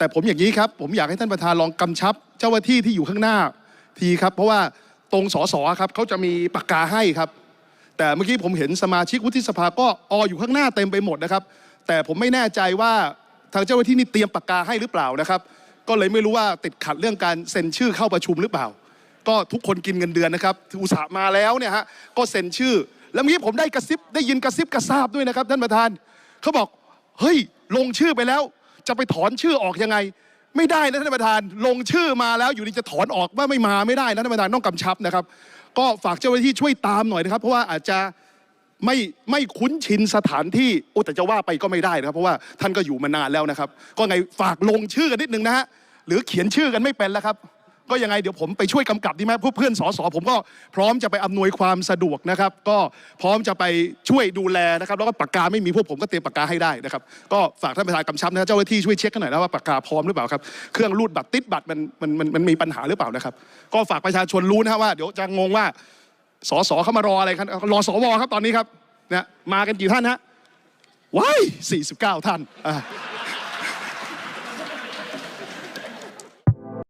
แต่ผมอย่างนี้ครับ ผมอยากให้ท่านประธานลองกำชับ เจ้าหน้าที่ที่อยู่ข้างหน้าทีครับ เพราะว่าตรงสสครับเขาจะมีปากกาให้ครับ แต่เมื่อกี้ผมเห็นสมาชิกวุฒิสภาก็ออยู่ข้างหน้าเต็มไปหมดนะครับ แต่ผมไม่แน่ใจว่าทางเจ้าหน้าที่นี่เตรียมปากกาให้หรือเปล่านะครับ ก็เลยไม่รู้ว่าติดขัดเรื่องการเซ็นชื่อเข้าประชุมหรือเปล่า ก็ทุกคนกินเงินเดือนนะครับอุตส่าห์มาแล้วเนี่ยฮะก็เซ็นชื่อ แล้วเมื่อกี้ผมได้กระซิบได้ยินกระซิบกระซาบด้วยนะครับท่านประธานเขาบอกเฮ้ยลงชื่อไปแล้ว จะไปถอนชื่อออกยังไง ไม่ได้นะท่านประธาน ลงชื่อมาแล้วอยู่ดีจะถอนออกว่าไม่มาไม่ได้นะท่านประธานต้องกำชับนะครับ ก็ฝากเจ้าหน้าที่ช่วยตามหน่อยนะครับ เพราะว่าอาจจะไม่ไม่คุ้นชินสถานที่โอ้แต่จะว่าไปก็ไม่ได้นะครับ เพราะว่าท่านก็อยู่มานานแล้วนะครับ ก็ไงฝากลงชื่อกันนิดนึงนะฮะหรือเขียนชื่อกันไม่เป็นแล้วครับ ก็ยังไงเดี๋ยวผมไปช่วยกำกับดีไหมเพื่อเพื่อนสสผมก็พร้อมจะไปอำนวยความสะดวกนะครับ ก็พร้อมจะไปช่วยดูแลนะครับ แล้วก็ปากกาไม่มีพวกผมก็เตรียมปากกาให้ได้นะครับ ก็ฝากท่านประธานกำชับนะเจ้าหน้าที่ช่วยเช็คกันหน่อยนะว่าปากกาพร้อมหรือเปล่าครับเครื่องรูดบัตรติดบัตรมันมันมันมันมีปัญหาหรือเปล่านะครับ ก็ฝากประชาชนรู้นะว่าเดี๋ยวจะงงว่าสสเข้ามารออะไรครับรอสวครับตอนนี้ครับนะมากันกี่ท่านฮะว้าย49 ท่านอ่า